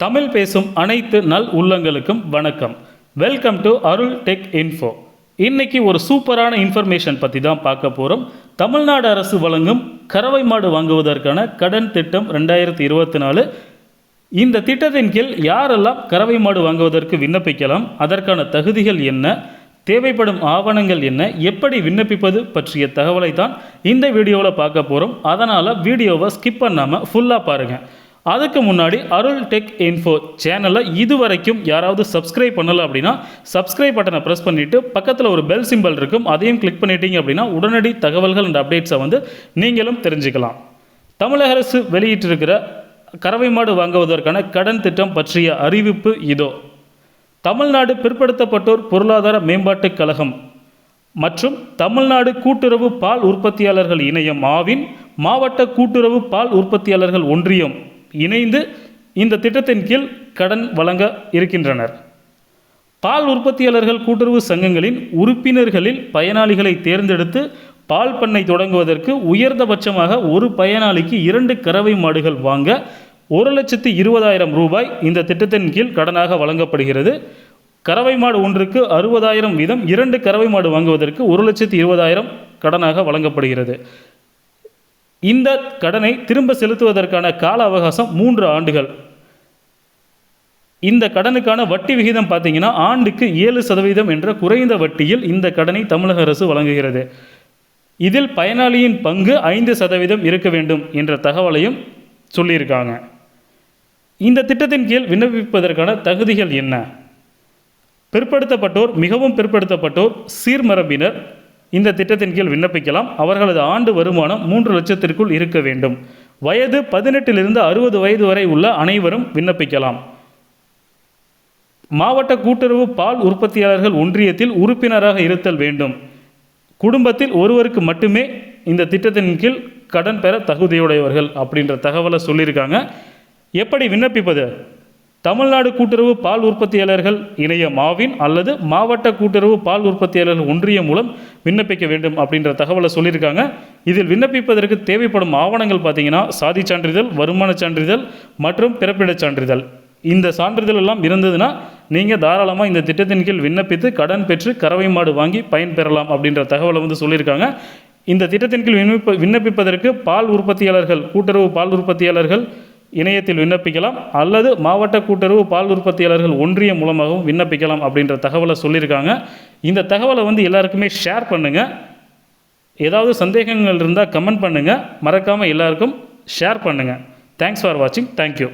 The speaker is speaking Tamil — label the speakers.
Speaker 1: தமிழ் பேசும் அனைத்து நல் உள்ளங்களுக்கும் வணக்கம். Welcome to Arul tech info இன்னைக்கு ஒரு சூப்பரான இன்ஃபர்மேஷன் பற்றி தான் பார்க்க போகிறோம் தமிழ்நாடு அரசு வழங்கும் கறவை மாடு வாங்குவதற்கான கடன் திட்டம் ரெண்டாயிரத்தி இருபத்தி நாலு. இந்த திட்டத்தின் கீழ் யாரெல்லாம் கறவை மாடு வாங்குவதற்கு விண்ணப்பிக்கலாம்? அதற்கான தகுதிகள் என்ன? தேவைப்படும் ஆவணங்கள் என்ன? எப்படி விண்ணப்பிப்பது பற்றிய தகவலை தான் இந்த வீடியோவில் பார்க்க போகிறோம் அதனால் வீடியோவை ஸ்கிப் பண்ணாமல் ஃபுல்லாக பாருங்கள் அதுக்கு முன்னாடி அருள் டெக் இன்ஃபோ சேனலை இதுவரைக்கும் யாராவது சப்ஸ்கிரைப் பண்ணலை அப்படின்னா சப்ஸ்கிரைப் பட்டனை ப்ரெஸ் பண்ணிவிட்டு பக்கத்தில் ஒரு பெல் சிம்பல் இருக்கும் அதையும் கிளிக் பண்ணிட்டீங்க அப்படின்னா உடனடி தகவல்கள் அண்ட் அப்டேட்ஸை வந்து நீங்களும் தெரிஞ்சுக்கலாம். தமிழக அரசு வெளியிட்டிருக்கிற கறவை மாடு வாங்குவதற்கான கடன் திட்டம் பற்றிய அறிவிப்பு இதோ. தமிழ்நாடு பிற்படுத்தப்பட்டோர் பொருளாதார மேம்பாட்டுக் கழகம் மற்றும் தமிழ்நாடு கூட்டுறவு பால் உற்பத்தியாளர்கள் இணையம் ஆவின் மாவட்ட கூட்டுறவு பால் உற்பத்தியாளர்கள் ஒன்றியம் இணைந்து இந்த திட்டத்தின் கீழ் கடன் வழங்க இருக்கின்றனர். பால் உற்பத்தியாளர்கள் கூட்டுறவு சங்கங்களின் உறுப்பினர்களில் பயனாளிகளை தேர்ந்தெடுத்து பால் பண்ணை தொடங்குவதற்கு உயர்ந்தபட்சமாக ஒரு பயனாளிக்கு இரண்டு கறவை மாடுகள் வாங்க ஒரு லட்சத்து இருபதாயிரம் ரூபாய் இந்த திட்டத்தின் கீழ் கடனாக வழங்கப்படுகிறது. கறவை மாடு ஒன்றுக்கு அறுபதாயிரம் வீதம் இரண்டு கறவை மாடு வாங்குவதற்கு ஒரு லட்சத்து இருபதாயிரம் கடனாக வழங்கப்படுகிறது. இந்த கடனை திரும்ப செலுத்துவதற்கான கால அவகாசம் மூன்று ஆண்டுகள். இந்த கடனுக்கான வட்டி விகிதம் பார்த்தீங்கன்னா ஆண்டுக்கு ஏழு சதவீதம் என்ற குறைந்த வட்டியில் இந்த கடனை தமிழக அரசு வழங்குகிறது. இதில் பயனாளியின் பங்கு ஐந்து சதவீதம் இருக்க வேண்டும் என்ற தகவலையும் சொல்லியிருக்காங்க. இந்த திட்டத்தின் கீழ் விண்ணப்பிப்பதற்கான தகுதிகள் என்ன? பிற்படுத்தப்பட்டோர் மிகவும் பிற்படுத்தப்பட்டோர் சீர்மரபினர் இந்த திட்டத்தின் கீழ் விண்ணப்பிக்கலாம். அவர்களது ஆண்டு வருமானம் மூன்று லட்சத்திற்குள் இருக்க வேண்டும். வயது பதினெட்டிலிருந்து அறுபது வயது வரை உள்ள அனைவரும் விண்ணப்பிக்கலாம். மாவட்ட கூட்டுறவு பால் உற்பத்தியாளர்கள் ஒன்றியத்தில் உறுப்பினராக இருத்தல் வேண்டும். குடும்பத்தில் ஒருவருக்கு மட்டுமே இந்த திட்டத்தின் கீழ் கடன் பெற தகுதியுடையவர்கள் அப்படின்ற தகவலை சொல்லியிருக்காங்க. எப்படி விண்ணப்பிப்பது? தமிழ்நாடு கூட்டுறவு பால் உற்பத்தியாளர்கள் இணைய மாவின் அல்லது மாவட்ட கூட்டுறவு பால் உற்பத்தியாளர்கள் ஒன்றியம் மூலம் விண்ணப்பிக்க வேண்டும் அப்படின்ற தகவலை சொல்லியிருக்காங்க. இதில் விண்ணப்பிப்பதற்கு தேவைப்படும் ஆவணங்கள் பார்த்தீங்கன்னா சாதி சான்றிதழ் வருமான சான்றிதழ் மற்றும் பிறப்பிடச் சான்றிதழ். இந்த சான்றிதழ் எல்லாம் இருந்ததுன்னா நீங்கள் தாராளமாக இந்த திட்டத்தின் கீழ் விண்ணப்பித்து கடன் பெற்று கறவை மாடு வாங்கி பயன்பெறலாம் அப்படின்ற தகவலை வந்து சொல்லியிருக்காங்க. இந்த திட்டத்தின் கீழ் விண்ணப்ப விண்ணப்பிப்பதற்கு பால் உற்பத்தியாளர்கள் கூட்டுறவு பால் உற்பத்தியாளர்கள் இணையத்தில் விண்ணப்பிக்கலாம் அல்லது மாவட்ட கூட்டுறவு பால் உற்பத்தியாளர்கள் ஒன்றியம் மூலமாகவும் விண்ணப்பிக்கலாம் அப்படின்ற தகவலை சொல்லியிருக்காங்க. இந்த தகவலை வந்து எல்லாருக்குமே ஷேர் பண்ணுங்கள் ஏதாவது சந்தேகங்கள் இருந்தால் கமெண்ட் பண்ணுங்கள் மறக்காமல் எல்லாருக்கும் ஷேர் பண்ணுங்கள் தேங்க்ஸ் ஃபார் வாட்சிங் தேங்க்யூ